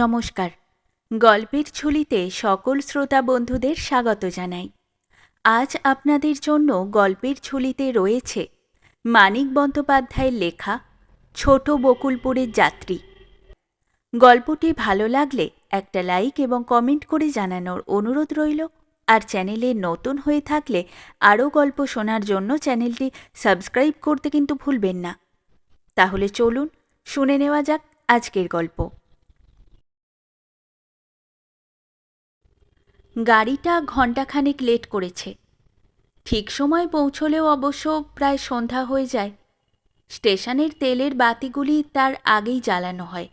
নমস্কার। গল্পের ঝুলিতে সকল শ্রোতা বন্ধুদের স্বাগত জানাই। আজ আপনাদের জন্য গল্পের ঝুলিতে রয়েছে মানিক বন্দ্যোপাধ্যায়ের লেখা ছোট বকুলপুরের যাত্রী। গল্পটি ভালো লাগলে একটা লাইক এবং কমেন্ট করে জানানোর অনুরোধ রইল। আর চ্যানেলে নতুন হয়ে থাকলে আরও গল্প শোনার জন্য চ্যানেলটি সাবস্ক্রাইব করতে কিন্তু ভুলবেন না। তাহলে চলুন শুনে নেওয়া যাক আজকের গল্প। গাড়িটা ঘণ্টাখানেক লেট করেছে। ঠিক সময় পৌঁছলেও অবশ্য প্রায় সন্ধ্যা হয়ে যায়। স্টেশনের তেলের বাতিগুলি তার আগেই জ্বালানো হয়।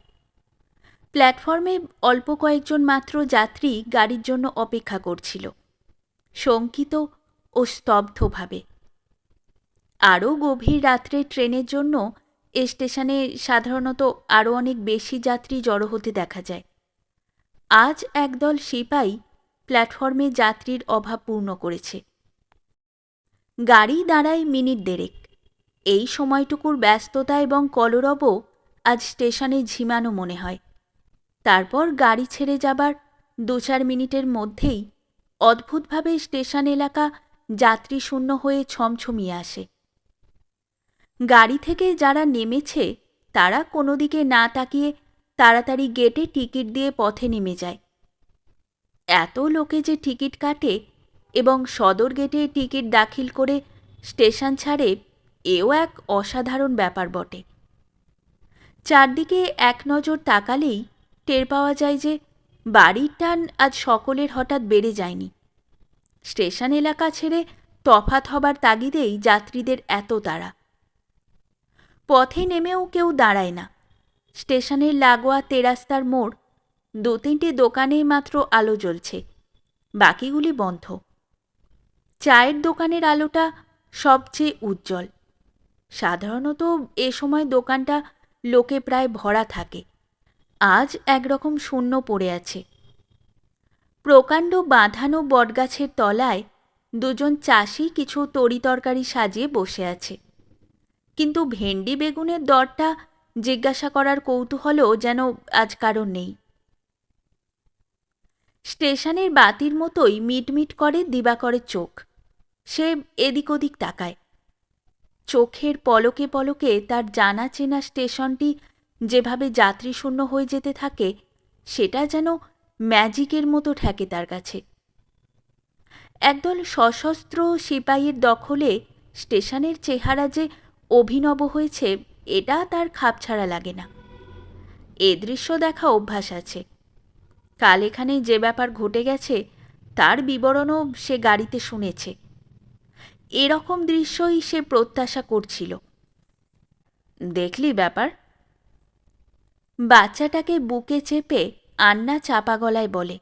প্ল্যাটফর্মে অল্প কয়েকজন মাত্র যাত্রী গাড়ির জন্য অপেক্ষা করছিল, শঙ্কিত ও স্তব্ধভাবে। আরও গভীর রাত্রে ট্রেনের জন্য এ স্টেশনে সাধারণত আরও অনেক বেশি যাত্রী জড়ো হতে দেখা যায়। আজ একদল সিপাই প্ল্যাটফর্মে যাত্রীর অভাব পূর্ণ করেছে। গাড়ি দাঁড়ায় মিনিট দেড়েক। এই সময়টুকুর ব্যস্ততা এবং কলরব আজ স্টেশনে ঝিমানো মনে হয়। তারপর গাড়ি ছেড়ে যাবার দু চার মিনিটের মধ্যেই অদ্ভুতভাবে স্টেশন এলাকা যাত্রী শূন্য হয়ে ছমছমিয়ে আসে। গাড়ি থেকে যারা নেমেছে, তারা কোনো দিকে না তাকিয়ে তাড়াতাড়ি গেটে টিকিট দিয়ে পথে নেমে যায়। এত লোকে যে টিকিট কাটে এবং সদর গেটে টিকিট দাখিল করে স্টেশন ছাড়ে, এও এক অসাধারণ ব্যাপার বটে। চারদিকে এক নজর তাকালেই টের পাওয়া যায় যে বাড়ির টান আজ সকলের হঠাৎ বেড়ে যায়নি। স্টেশন এলাকা ছেড়ে তফাত হবার তাগিদেই যাত্রীদের এত তাড়া। পথে নেমেও কেউ দাঁড়ায় না। স্টেশনের লাগোয়া তেরাস্তার মোড় দু তিনটি দোকানেই মাত্র আলো জ্বলছে। বাকিগুলি বন্ধ। চায়ের দোকানের আলোটা সবচেয়ে উজ্জ্বল। সাধারণত এ সময় দোকানটা লোকে প্রায় ভরা থাকে। আজ একরকম শূন্য পড়ে আছে। প্রকাণ্ড বাঁধানো বটগাছের তলায় দুজন চাষি কিছু তরিতরকারি সাজিয়ে বসে আছে। কিন্তু ভেন্ডি বেগুনের দরটা জিজ্ঞাসা করার কৌতূহলও যেন আজ কারণ নেই। স্টেশনের বাতির মতোই মিটমিট করে দিবাকরের চোখ। সে এদিক ওদিক তাকায়। চোখের পলকে পলকে তার জানা চেনা স্টেশনটি যেভাবে যাত্রীশূন্য হয়ে যেতে থাকে, সেটা যেন ম্যাজিকের মতো ঠেকে তার কাছে। একদল সশস্ত্র সিপাহীর দখলে স্টেশনের চেহারা যে অভিনব হয়েছে, এটা তার খাপছাড়া লাগে না। এ দৃশ্য দেখা অভ্যাস আছে। কাল এখানে যে ব্যাপার ঘটে গেছে, তার বিবরণও সে গাড়িতে শুনেছে। এরকম দৃশ্যই সে প্রত্যাশা করছিল। দেখলি ব্যাপার? বাচ্চাটাকে বুকে চেপে আন্না চাপা গলায় বলে,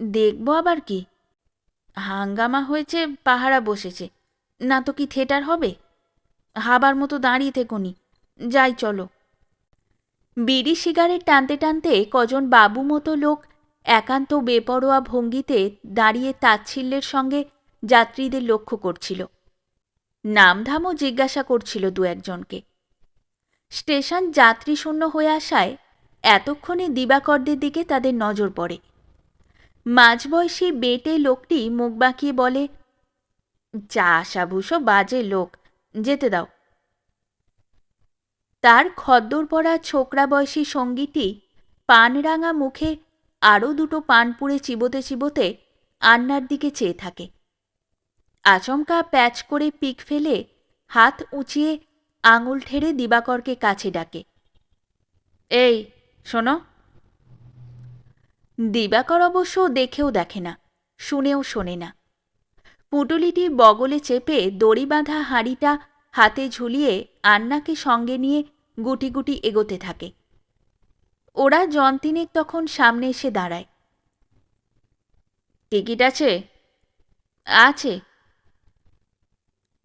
দেখব আবার কি? হাঙ্গামা হয়েছে, পাহারা বসেছে। না তো কি থিয়েটার হবে? হাবার মতো দাঁড়িয়ে থেকনি যাই চলো। বিড়ি সিগারেট টানতে টানতে কজন বাবু মতো লোক একান্ত বেপরোয়া ভঙ্গিতে দাঁড়িয়ে তাচ্ছিল্যের সঙ্গে যাত্রীদের লক্ষ্য করছিল। নামধামও জিজ্ঞাসা করছিল দু একজনকে। স্টেশন যাত্রীশূন্য হয়ে আসায় এতক্ষণে দিবাকরদের দিকে তাদের নজর পড়ে। মাঝবয়সী বেটে লোকটি মুখ বাঁকিয়ে বলে চা আশাভূষো, বাজে লোক, যেতে দাও। তার খদ্দর পরা ছোকরা বয়সী সঙ্গীটি পানরাঙা মুখে আরও দুটো পান পুড়ে চিবোতে চিবোতে আন্নার দিকে চেয়ে থাকে। আচমকা প্যাচ করে পিক ফেলে হাত উঁচিয়ে আঙুল ঠেড়ে দিবাকরকে কাছে ডাকে। এই, শোনো। দিবাকর অবশ্য দেখেও দেখে না, শুনেও শোনে না। পুটুলিটি বগলে চেপে দড়ি বাঁধা হাঁড়িটা হাতে ঝুলিয়ে আন্নাকে সঙ্গে নিয়ে গুটি গুটি এগোতে থাকে। ওরা জন্তিনেক তখন সামনে এসে দাঁড়ায়। টিকিট আছে? আছে।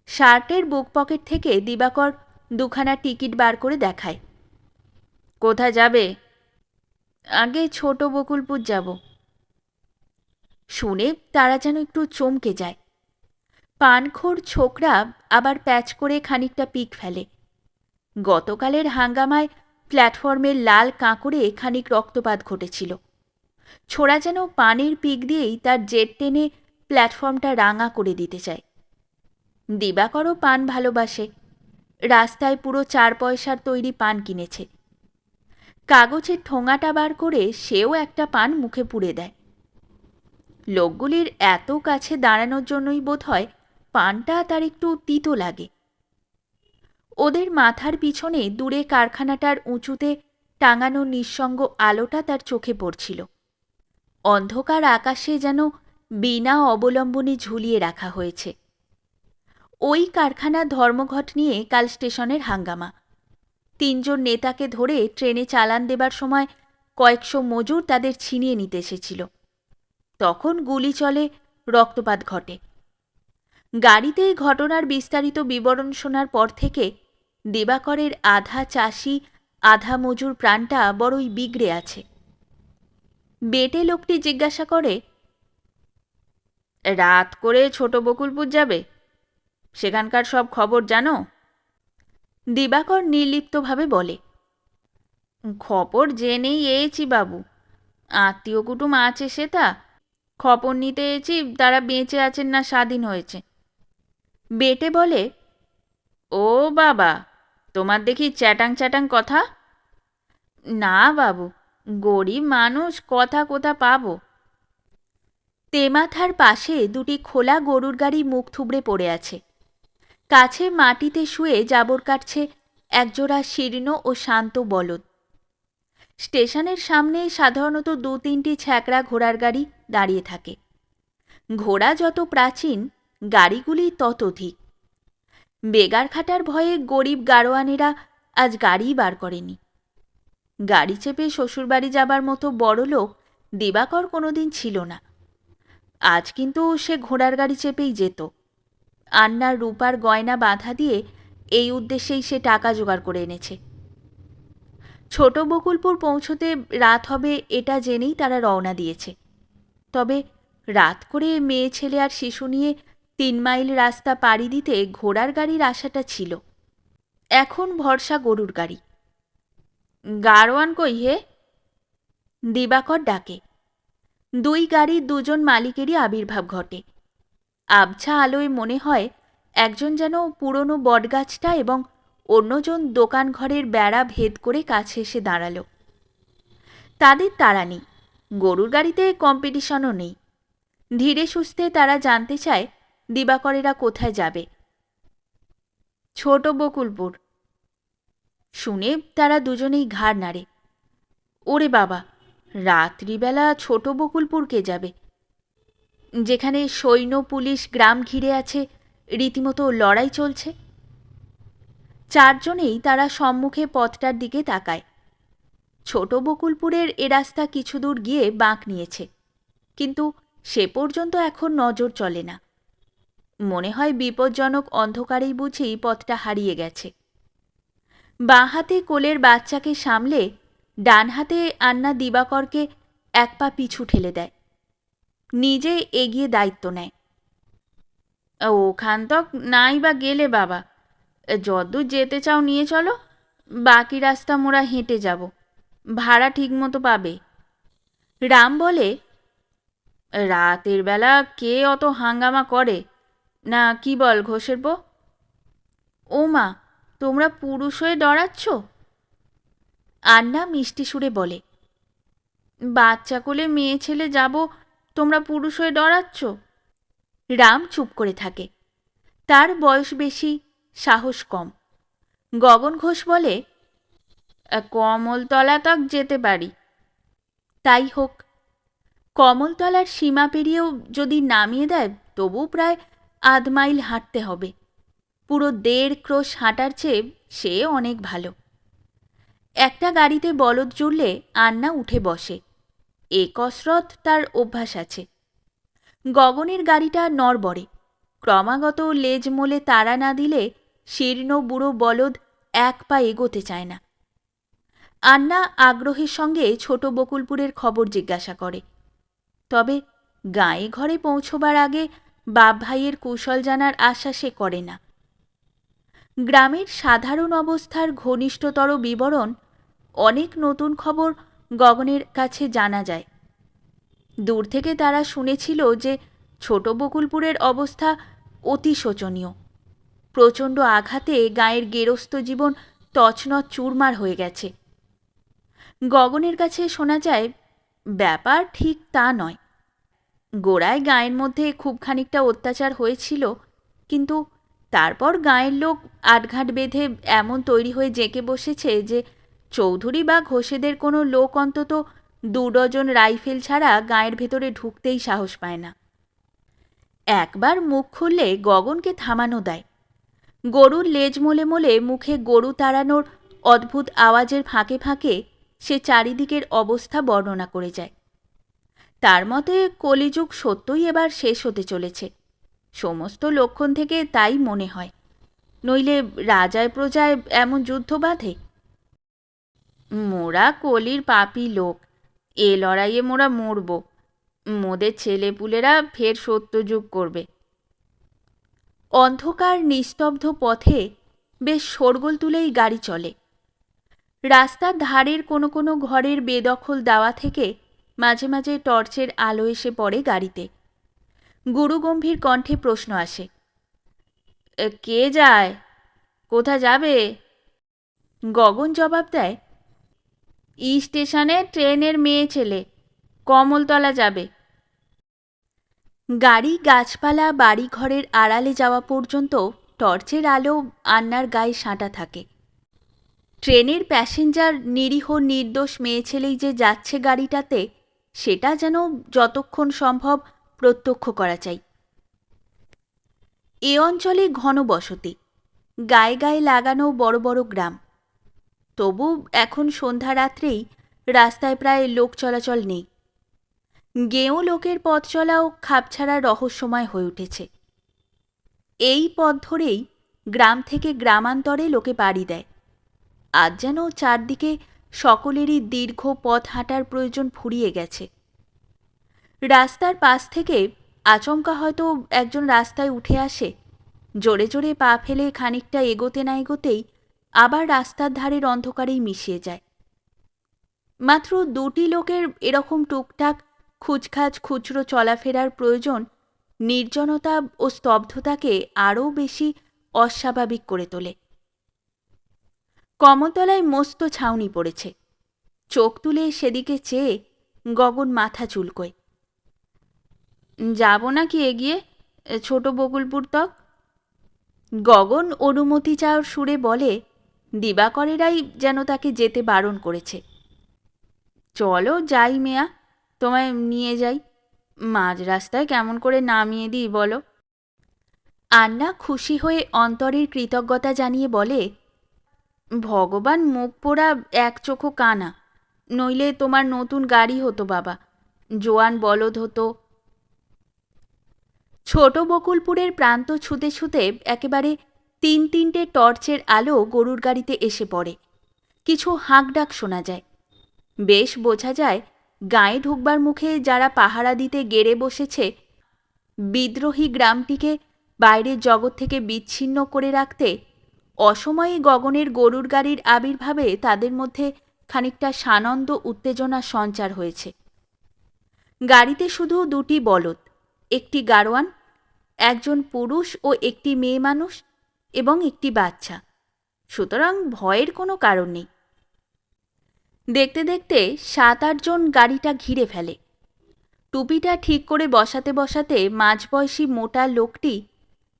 শার্টের বুক পকেট থেকে দিবাকর দুখানা টিকিট বার করে দেখায়। কোথায় যাবে? আগে ছোট বকুলপুর যাব। শুনে তারা যেন একটু চমকে যায়। পানখোর ছোকরা আবার প্যাচ করে খানিকটা পিক ফেলে। গতকালের হাঙ্গামায় প্ল্যাটফর্মের লাল কাঁকড়ে খানিক রক্তপাত ঘটেছিল। ছোড়া যেন পানের পিক দিয়েই তার জেট টেনে প্ল্যাটফর্মটা রাঙা করে দিতে চায়। দিবাকরও পান ভালোবাসে। রাস্তায় পুরো চার পয়সার তৈরি পান কিনেছে। কাগজের ঠোঙাটা বার করে সেও একটা পান মুখে পুড়ে দেয়। লোকগুলির এত কাছে দাঁড়ানোর জন্যই বোধ হয় পানটা তার একটু তিতো লাগে। ওদের মাথার পিছনে দূরে কারখানাটার উঁচুতে টাঙানো নিঃসঙ্গ আলোটা তার চোখে পড়ছিল। অন্ধকার আকাশে যেন বিনা অবলম্বনে ঝুলিয়ে রাখা হয়েছে। ওই কারখানা ধর্মঘট নিয়ে কাল স্টেশনের হাঙ্গামা। তিনজন নেতাকে ধরে ট্রেনে চালান দেবার সময় কয়েকশো মজুর তাদের ছিনিয়ে নিতে এসেছিল। তখন গুলি চলে, রক্তপাত ঘটে। গাড়িতে ঘটনার বিস্তারিত বিবরণ শোনার পর থেকে দিবাকরের আধা চাষি, আধা মজুর প্রাণটা বড়ই বিগড়ে আছে। বেটে লোকটি জিজ্ঞাসা করে, রাত করে ছোট বকুলপুর যাবে? সেখানকার সব খবর জানো? দিবাকর নির্লিপ্তভাবে বলে, খবর জেনেই এয়েছি বাবু। আত্মীয় কুটুম আছে সে তা খবর নিতে এসেছি তারা বেঁচে আছেন না স্বাধীন হয়েছে। বেটে বলে ও বাবা, তোমার দেখি চ্যাটাং চ্যাটাং কথা? না বাবু, গরিব মানুষ কথা কোথা পাবো? তেমাথার পাশে দুটি খোলা গরুর গাড়ি মুখ থুবড়ে পড়ে আছে। কাছে মাটিতে শুয়ে জাবর কাটছে একজোড়া শীর্ণ ও শান্ত বলদ। স্টেশনের সামনে সাধারণত দু তিনটি ছ্যাকড়া ঘোড়ার গাড়ি দাঁড়িয়ে থাকে। ঘোড়া যত প্রাচীন, গাড়িগুলি তত অধিক। বেগার খাটার ভয়ে গরিব গাড়োয়ানেরা আজ গাড়িই বার করেনি। গাড়ি চেপে শ্বশুরবাড়ি যাবার মতো বড় লোক দিবাকর কোনোদিন ছিল না। আজ কিন্তু সে ঘোড়ার গাড়ি চেপেই যেত। আন্নার রূপার গয়না বাঁধা দিয়ে এই উদ্দেশ্যেই সে টাকা জোগাড় করে এনেছে। ছোট বকুলপুর পৌঁছতে রাত হবে এটা জেনেই তারা রওনা দিয়েছে। তবে রাত করে মেয়ে ছেলে আর শিশু নিয়ে তিন মাইল রাস্তা পাড়ি দিতে ঘোড়ার গাড়ির আশাটা ছিল। এখন ভরসা গরুর গাড়ি। গাড়োয়ান কই হে? দিবাকর ডাকে। দুই গাড়ির দুজন মালিকেরই আবির্ভাব ঘটে। আবছা আলোয় মনে হয় একজন যেন পুরনো বটগাছটা এবং অন্যজন দোকান ঘরের বেড়া ভেদ করে কাছে এসে দাঁড়াল। তাদের তাড়া নেই। গরুর গাড়িতে কম্পিটিশনও নেই। ধীরে সুস্থে তারা জানতে চায় দিবাকরেরা কোথায় যাবে? ছোট বকুলপুর। শুনে তারা দুজনেই ঘাড় নাড়ে। ওরে বাবা, রাত্রিবেলা ছোট বকুলপুর কে যাবে? যেখানে সৈন্য, পুলিশ, গ্রাম ঘিরে আছে, রীতিমতো লড়াই চলছে? চারজনেই তারা সম্মুখে পথটার দিকে তাকায়। ছোট বকুলপুরের এ রাস্তা কিছু দূর গিয়ে বাঁক নিয়েছে। কিন্তু সে পর্যন্ত এখন নজর চলে না। মনে হয় বিপজ্জনক অন্ধকারেই বুঝি পথটা হারিয়ে গেছে। বাঁ হাতে কোলের বাচ্চাকে সামলে ডান হাতে আন্না দিবাকরকে এক পা পিছু ঠেলে দেয়। নিজে এগিয়ে দায়িত্ব নেয়। ওখান তক নাই বা গেলে বাবা, যদ্দূর যেতে চাও নিয়ে চলো, বাকি রাস্তা মোরা হেঁটে যাব, ভাড়া ঠিক মতো পাবে। রাম বলে, রাতের বেলা কে অত হাঙ্গামা করে? না, কি বল ঘোষের বউ? ও মা তোমরা পুরুষ হয়ে ডরাচ্ছ? আন্না মিষ্টি সুরে বলে, বাচ্চা কোলে মেয়ে ছেলে যাব, তোমরা পুরুষ হয়ে ডরাচ্ছ? রাম চুপ করে থাকে। তার বয়স বেশি, সাহস কম। গগন ঘোষ বলে কমলতলা তক যেতে পারি। তাই হোক, কমলতলার সীমা পেরিয়েও যদি নামিয়ে দেয় তবু প্রায় আধ মাইল হাঁটতে হবে। পুরো দেড় ক্রোশ হাঁটার চেয়ে সে অনেক ভালো। একটা গাড়িতে বলদ জুড়লে আন্না উঠে বসে। এ কসরত তার অভ্যাস আছে। গগনের গাড়িটা নড়বড়ে। ক্রমাগত লেজ মোলে তাড়া না দিলে শীর্ণ বুড়ো বলদ এক পা এগোতে চায় না। আন্না আগ্রহের সঙ্গে ছোট বকুলপুরের খবর জিজ্ঞাসা করে। তবে গায়ে ঘরে পৌঁছবার আগে বাপ ভাইয়ের কৌশল জানার আশা সে করে না। গ্রামের সাধারণ অবস্থার ঘনিষ্ঠতর বিবরণ অনেক নতুন খবর গগনের কাছে জানা যায়। দূর থেকে তারা শুনেছিল যে ছোট বকুলপুরের অবস্থা অতি শোচনীয়। প্রচণ্ড আঘাতে গায়ের গেরস্থ জীবন তছনছ চুরমার হয়ে গেছে। গগনের কাছে শোনা যায়, ব্যাপার ঠিক তা নয়। গোড়ায় গায়ের মধ্যে খুব খানিকটা অত্যাচার হয়েছিল, কিন্তু তারপর গায়ের লোক আটঘাট বেঁধে এমন তৈরি হয়ে জেঁকে বসেছে যে চৌধুরী বা ঘোষেদের কোনো লোক অন্তত দু ডজন রাইফেল ছাড়া গায়ের ভেতরে ঢুকতেই সাহস পায় না। একবার মুখ খুললে গগনকে থামানো দেয়। গরুর লেজ মোলে মোলে মুখে গরু তাড়ানোর অদ্ভুত আওয়াজের ফাঁকে ফাঁকে সে চারিদিকের অবস্থা বর্ণনা করে যায়। তার মতে কলিযুগ সত্যই এবার শেষ হতে চলেছে। সমস্ত লক্ষণ থেকে তাই মনে হয়। নইলে রাজায় প্রজায় এমন যুদ্ধ বাঁধে? মোরা কলির পাপি লোক। এ লড়াইয়ে মোরা মরব। মোদের ছেলেপুলেরা ফের সত্যযুগ করবে। অন্ধকার নিস্তব্ধ পথে বেশ শোরগোল তুলেই গাড়ি চলে। রাস্তার ধারের কোনো কোনো ঘরের বেদখল দেওয়া থেকে মাঝে মাঝে টর্চের আলো এসে পড়ে গাড়িতে। গুরুগম্ভীর কণ্ঠে প্রশ্ন আসে কে যায়? কোথা যাবে? গগন জবাব দেয়, ই স্টেশনে ট্রেনের মেয়ে ছেলে, কমলতলা যাবে। গাড়ি, গাছপালা বাড়ি ঘরের আড়ালে যাওয়া পর্যন্ত টর্চের আলো আন্নার গায়ে সাঁটা থাকে। ট্রেনের প্যাসেঞ্জার নিরীহ নির্দোষ মেয়ে ছেলেই যে যাচ্ছে গাড়িটাতে সেটা যেন যতক্ষণ সম্ভব প্রত্যক্ষ করা চাই। এ অঞ্চলে ঘন বসতি, গায়ে গায়ে লাগানো বড় বড় গ্রাম। তবু এখন সন্ধ্যা রাত্রেই রাস্তায় প্রায় লোক চলাচল নেই। গেঁয়ো লোকের পথ চলাও খাপছাড়া রহস্যময় হয়ে উঠেছে। এই পথ ধরেই গ্রাম থেকে গ্রামান্তরে লোকে পাড়ি দেয়। আজ যেন চারদিকে সকলেরই দীর্ঘ পথ হাঁটার প্রয়োজন ফুরিয়ে গেছে। রাস্তার পাশ থেকে আচমকা হয়তো একজন রাস্তায় উঠে আসে। জোরে জোরে পা ফেলে খানিকটা এগোতে না এগোতেই আবার রাস্তার ধারের অন্ধকারেই মিশিয়ে যায়। মাত্র দুটি লোকের এরকম টুকটাক খুচখাচ খুচরো চলাফেরার প্রয়োজন নির্জনতা ও স্তব্ধতাকে আরও বেশি অস্বাভাবিক করে তোলে। কমতলায় মস্ত ছাউনি পড়েছে। চোখ তুলে সেদিকে চেয়ে গগন মাথা চুলকোয়। যাব নাকি এগিয়ে, ছোট বকুলপুর তক গগন অনুমতি চাওয়ার সুরে বলে, দিবাকরেরাই যেন তাকে যেতে বারণ করেছে। চলো যাই মেয়া, তোমায় নিয়ে যাই। মাঝ রাস্তায় কেমন করে নামিয়ে দিই বলো? আন্না খুশি হয়ে অন্তরের কৃতজ্ঞতা জানিয়ে বলে ভগবান মুখ পোড়া এক চোখো কানা। নইলে তোমার নতুন গাড়ি হতো বাবা। জোয়ান বলদ হতো। ছোট বকুলপুরের প্রান্ত ছুতে ছুতে একেবারে তিন তিনটে টর্চের আলো গরুর গাড়িতে এসে পড়ে। কিছু হাঁকডাক শোনা যায়। বেশ বোঝা যায়, গায়ে ঢুকবার মুখে যারা পাহারা দিতে গেড়ে বসেছে, বিদ্রোহী গ্রামটিকে বাইরের জগৎ থেকে বিচ্ছিন্ন করে রাখতে অসময়ে গগনের গরুর গাড়ির আবির্ভাবে তাদের মধ্যে খানিকটা সানন্দ, উত্তেজনা সঞ্চার হয়েছে। গাড়িতে শুধু দুটি বলদ, একটি গাড়োয়ান, একজন পুরুষ ও একটি মেয়ে মানুষ এবং একটি বাচ্চা। সুতরাং ভয়ের কোনো কারণ নেই। দেখতে দেখতে সাত আটজন গাড়িটা ঘিরে ফেলে। টুপিটা ঠিক করে বসাতে বসাতে মাঝবয়সী মোটা লোকটি,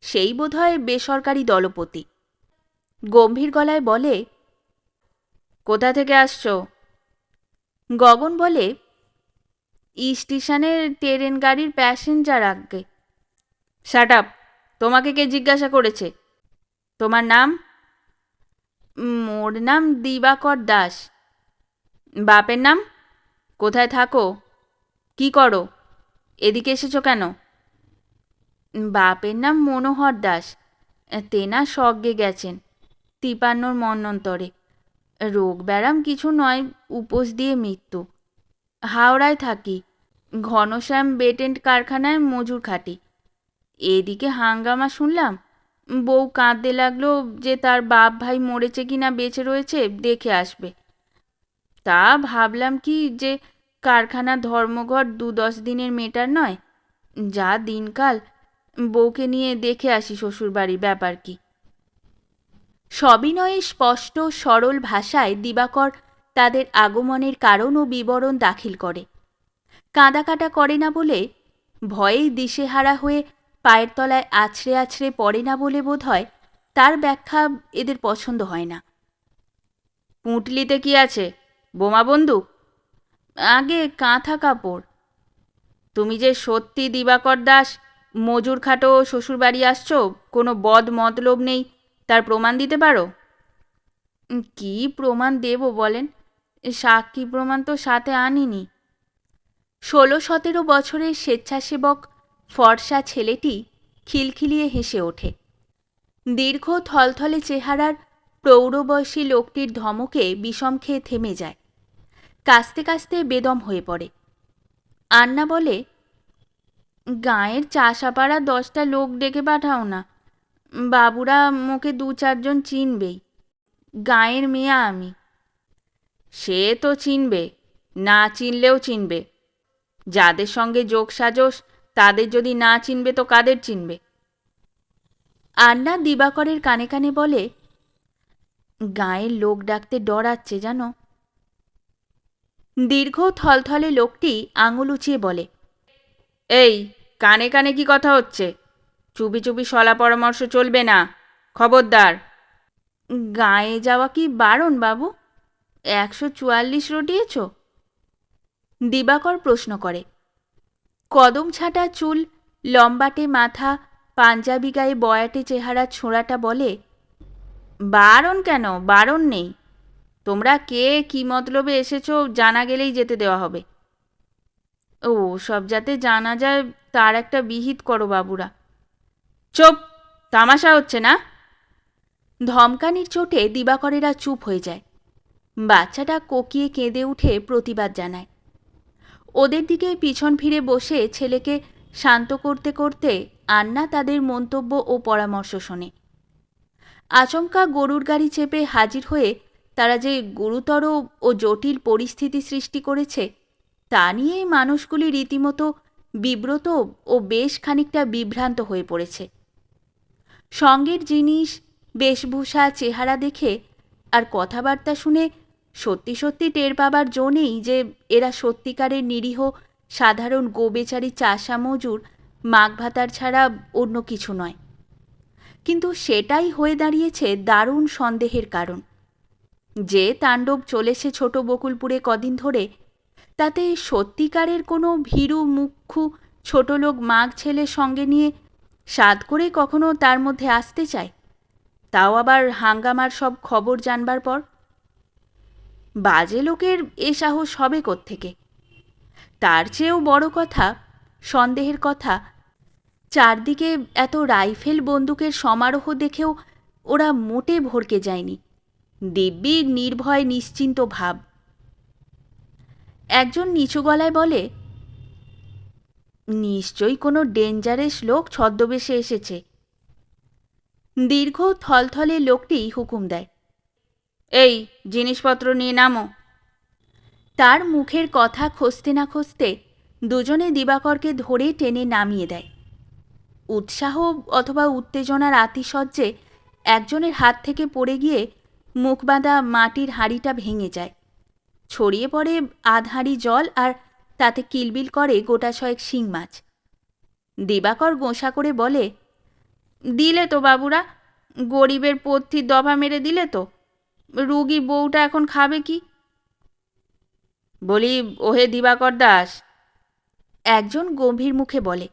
সেই বোধহয় বেসরকারি দলপতি। গম্ভীর গলায় বলে, কোথা থেকে আসছো? গগন বলে, স্টেশনের ট্রেন গাড়ির প্যাসেঞ্জার আগে। শাট আপ, তোমাকে কে জিজ্ঞাসা করেছে? তোমার নাম? মোর নাম দিবাকর দাস। বাপের নাম? কোথায় থাকো? কি করো? এদিকে এসেছ কেন? বাপের নাম মনোহর দাস। তেনা স্বর্গে গেছেন। তিপান্নর মন্নন্তরে। রোগ ব্যারাম কিছু নয়, উপোস দিয়ে মৃত্যু। হাওড়ায় থাকি, ঘনশ্যাম বেটেন্ট কারখানায় মজুর খাটি। এদিকে হাঙ্গামা শুনলাম, বউ কাঁদতে লাগল যে তার বাপ ভাই মরেছে কি না বেঁচে রয়েছে, দেখে আসবে। তা ভাবলাম কি যে কারখানা ধর্মঘট দু দশ দিনের মেটার নয়, যা দিনকাল বউকে নিয়ে দেখে আসি শ্বশুরবাড়ির ব্যাপার কি। সবিনয়ে স্পষ্ট, সরল ভাষায় দিবাকর তাদের আগমনের কারণ ও বিবরণ দাখিল করে। কাঁদাকাটা করে না বলে, ভয়েই দিশেহারা হয়ে পায়ের তলায় আছড়ে আছড়ে পড়ে না বলে বোধ হয় তার ব্যাখ্যা এদের পছন্দ হয় না। পুঁটলিতে কি আছে? বোমা বন্দুক? আগে কাঁথা কাপড়। তুমি যে সত্যি দিবাকর দাস মজুর খাটো শ্বশুরবাড়ি আসছো, কোনো বদ মতলব নেই। তার প্রমাণ দিতে পারো? কি প্রমাণ দেব বলেন? সাক্ষী প্রমাণ তো সাথে আনিনি। ষোলো সতেরো বছরের স্বেচ্ছাসেবক ফর্সা ছেলেটি খিলখিলিয়ে হেসে ওঠে। দীর্ঘ থলথলে চেহারার প্রৌঢ়বয়সী লোকটির ধমকে বিষম খেয়ে থেমে যায়। কাস্তে কাস্তে বেদম হয়ে পড়ে। আন্না বলে, গাঁয়ের চাষাপাড়া দশটা লোক ডেকে পাঠাও না। বাবুরা মোকে দু চারজন চিনবেই। গাঁয়ের মেয়ে আমি। সে তো চিনবে, না চিনলেও চিনবে। যাদের সঙ্গে যোগ সাজস, তাদের যদি না চিনবে তো কাদের চিনবে? আন্না দিবাকরের কানে কানে বলে, গাঁয়ের লোক ডাকতে ডরাচ্ছে জানো? দীর্ঘ থলথলে লোকটি আঙুল উঁচিয়ে বলে, এই, কানে কানে কি কথা হচ্ছে? চুপি চুপি সলা পরামর্শ চলবে না। খবরদার। গায়ে যাওয়া কি বারণ, বাবু? একশো চুয়াল্লিশ রটিয়েছ? দিবাকর প্রশ্ন করে। কদম ছাটা চুল, লম্বাটে মাথা, পাঞ্জাবি গায়ে বয়াটে চেহারা ছোঁড়াটা বলে, বারণ কেন? বারণ নেই। তোমরা কে, কি মতলবে এসেছ জানা গেলেই যেতে দেওয়া হবে। ও, সব যাতে জানা যায়, তার একটা বিহিত করো, বাবুরা। চুপ, তামাশা হচ্ছে না। ধমকানির চোটে দিবাকরেরা চুপ হয়ে যায়। বাচ্চাটা কোকিয়ে কেঁদে উঠে প্রতিবাদ জানায়। ওদের দিকে পিছন ফিরে বসে ছেলেকে শান্ত করতে করতে আন্না তাদের মন্তব্য ও পরামর্শ শোনে। আচমকা গরুর গাড়ি চেপে হাজির হয়ে তারা যে গুরুতর ও জটিল পরিস্থিতি সৃষ্টি করেছে, তা নিয়ে মানুষগুলি রীতিমতো বিব্রত ও বেশ খানিকটা বিভ্রান্ত হয়ে পড়েছে। সঙ্গের জিনিস, বেশভূষা, চেহারা দেখে আর কথাবার্তা শুনে সত্যি সত্যি টের পাবার জো নেই যে এরা সত্যিকারের নিরীহ, সাধারণ গোবেচারি চাষা মজুর মাঘ ভাতার ছাড়া অন্য কিছু নয়। কিন্তু সেটাই হয়ে দাঁড়িয়েছে দারুণ সন্দেহের কারণ। যে তাণ্ডব চলেছে ছোট বকুলপুরে কদিন ধরে, তাতে সত্যিকারের কোনো ভীরু, মুখ্যু ছোট লোক মাঘ ছেলের সঙ্গে নিয়ে সাদ করে কখনো তার মধ্যে আসতে চায়। তাও আবার হাঙ্গামার সব খবর জানবার পর? বাজে লোকের এ সাহস হবে থেকে তার চেয়েও বড় কথা, সন্দেহের কথা, চারদিকে এত রাইফেল বন্দুকের সমারোহ দেখেও ওরা মোটে ভরকে যায়নি। দিব্যি নির্ভয় নিশ্চিন্ত ভাব। একজন নিচু গলায় বলে নিশ্চয়ই কোনো ডেঞ্জারেস লোক ছদ্মবেশে এসেছে। দীর্ঘ থলথলে লোকটি হুকুম দেয়, এই জিনিসপত্র নিয়ে নামো। তার মুখের কথা খসতে না খসতে দুজনে দিবাকরকে ধরে টেনে নামিয়ে দেয়। উৎসাহ অথবা উত্তেজনার আতিশয্যে একজনের হাত থেকে পড়ে গিয়ে মুখ বাঁধা মাটির হাঁড়িটা ভেঙে যায়। ছড়িয়ে পড়ে আধ হাঁড়ি জল আর তাতে কিলবিল করে গোটা ছয়েক শিং মাছ। দিবাকর গোঁসা করে বলে, দিলে তো বাবুরা, গরিবের পথির দফা মেরে দিলে তো, রুগী বউটা এখন খাবে কি? বলি, ওহে দিবাকর দাস। একজন গম্ভীর মুখে বলে,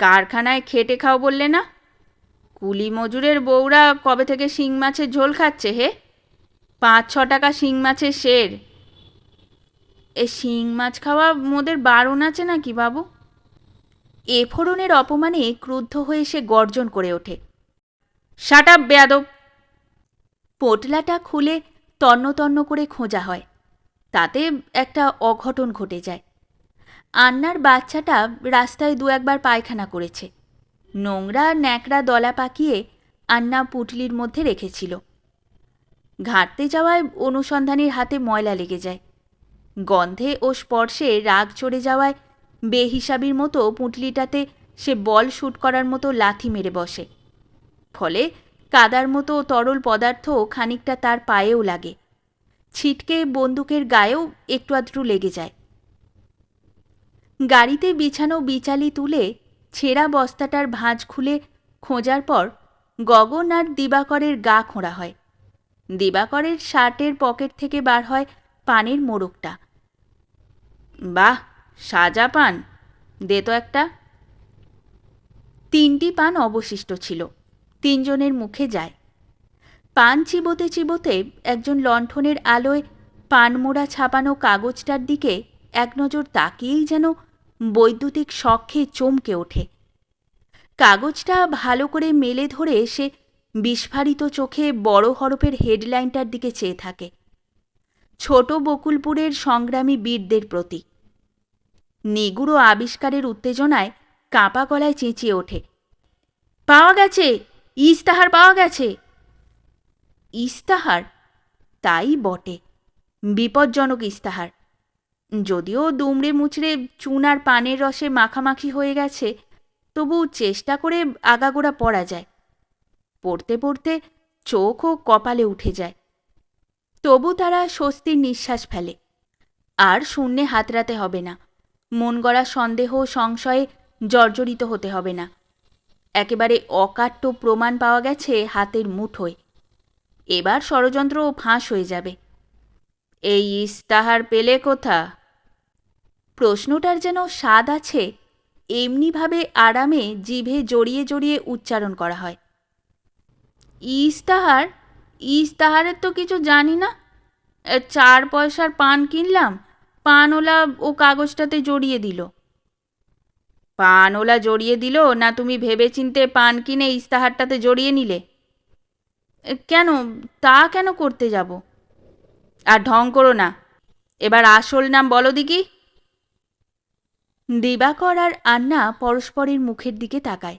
কারখানায় খেটে খাও বললে না? কুলি মজুরের বউরা কবে থেকে শিং মাছের ঝোল খাচ্ছে হে? পাঁচ ছ টাকা শিং মাছের শের। এ শিং মাছ খাওয়া মোদের বারণ আছে নাকি, বাবু? এ ফোড়নের অপমানে ক্রুদ্ধ হয়ে সে গর্জন করে ওঠে। সাটাপ বেয়াদব! পোটলাটা খুলে তন্ন করে খোঁজা হয়। তাতে একটা অঘটন ঘটে যায়। আন্নার বাচ্চাটা রাস্তায় দু একবার পায়খানা করেছে। নোংরা, ন্যাকড়া দলা পাকিয়ে আন্না পুটলির মধ্যে রেখেছিল। ঘাঁটতে যাওয়ায় অনুসন্ধানীর হাতে ময়লা লেগে যায়। গন্ধে ও স্পর্শে রাগ চড়ে যাওয়ায় বেহিসাবির মতো পুঁটলিটাতে সে বল শ্যুট করার মতো লাথি মেরে বসে। ফলে কাদার মতো তরল পদার্থ খানিকটা তার পায়েও লাগে। ছিটকে বন্দুকের গায়েও একটু আধটু লেগে যায়। গাড়িতে বিছানো বিচালি তুলে ছেঁড়া বস্তাটার ভাঁজ খুলে খোঁজার পর গগন আর দিবাকরের গা খোঁড়া হয়। দিবাকরের শার্টের পকেট থেকে বার হয় পানের মোড়কটা। বাহ, সাজা পান। দে তো একটা। তিনটি পান অবশিষ্ট ছিল। তিনজনের মুখে যায়। পান চিবোতে চিবোতে একজন লণ্ঠনের আলোয় পানমোড়া ছাপানো কাগজটার দিকে এক নজর তাকিয়েই যেন বৈদ্যুতিক শখে চমকে ওঠে। কাগজটা ভালো করে মেলে ধরে সে বিস্ফারিত চোখে বড় হরফের হেডলাইনটার দিকে চেয়ে থাকে। ছোট বকুলপুরের সংগ্রামী বীরদের প্রতি নিগুড়ো আবিষ্কারের উত্তেজনায় কাঁপা গলায় চেঁচিয়ে ওঠে। পাওয়া গেছে! ইস্তাহার পাওয়া গেছে! ইস্তাহার? তাই বটে। বিপজ্জনক ইস্তাহার। যদিও দুমড়ে মুচড়ে চুন আর পানের রসে মাখামাখি হয়ে গেছে, তবু চেষ্টা করে আগাগোড়া পড়া যায়। পড়তে পড়তে চোখ ও কপালে উঠে যায়। তবু তারা স্বস্তির নিঃশ্বাস ফেলে। আর শূন্যে হাতরাতে হবে না। মন গড়া সন্দেহ সংশয়ে জর্জরিত হতে হবে না। একেবারে অকাট্য প্রমাণ পাওয়া গেছে হাতের মুঠোয়। এবার ষড়যন্ত্র ফাঁস হয়ে যাবে। এই ইস্তাহার পেলে কোথা? প্রশ্নটার যেন স্বাদ আছে, এমনিভাবে আরামে জিভে জড়িয়ে জড়িয়ে উচ্চারণ করা হয়। ইস্তাহার ইস্তাহারের তো কিছু জানি না। চার পয়সার পান কিনলাম পানওলা ও কাগজটাতে জড়িয়ে দিল। পানওলা জড়িয়ে দিল, না তুমি ভেবেচিন্তে পান কিনে ইস্তাহারটাতে জড়িয়ে নিলে? কেন, তা কেন করতে যাব? আর ঢং করো না, এবার আসল নাম বলো দিকি। দিবাকর আর আন্না পরস্পরের মুখের দিকে তাকায়।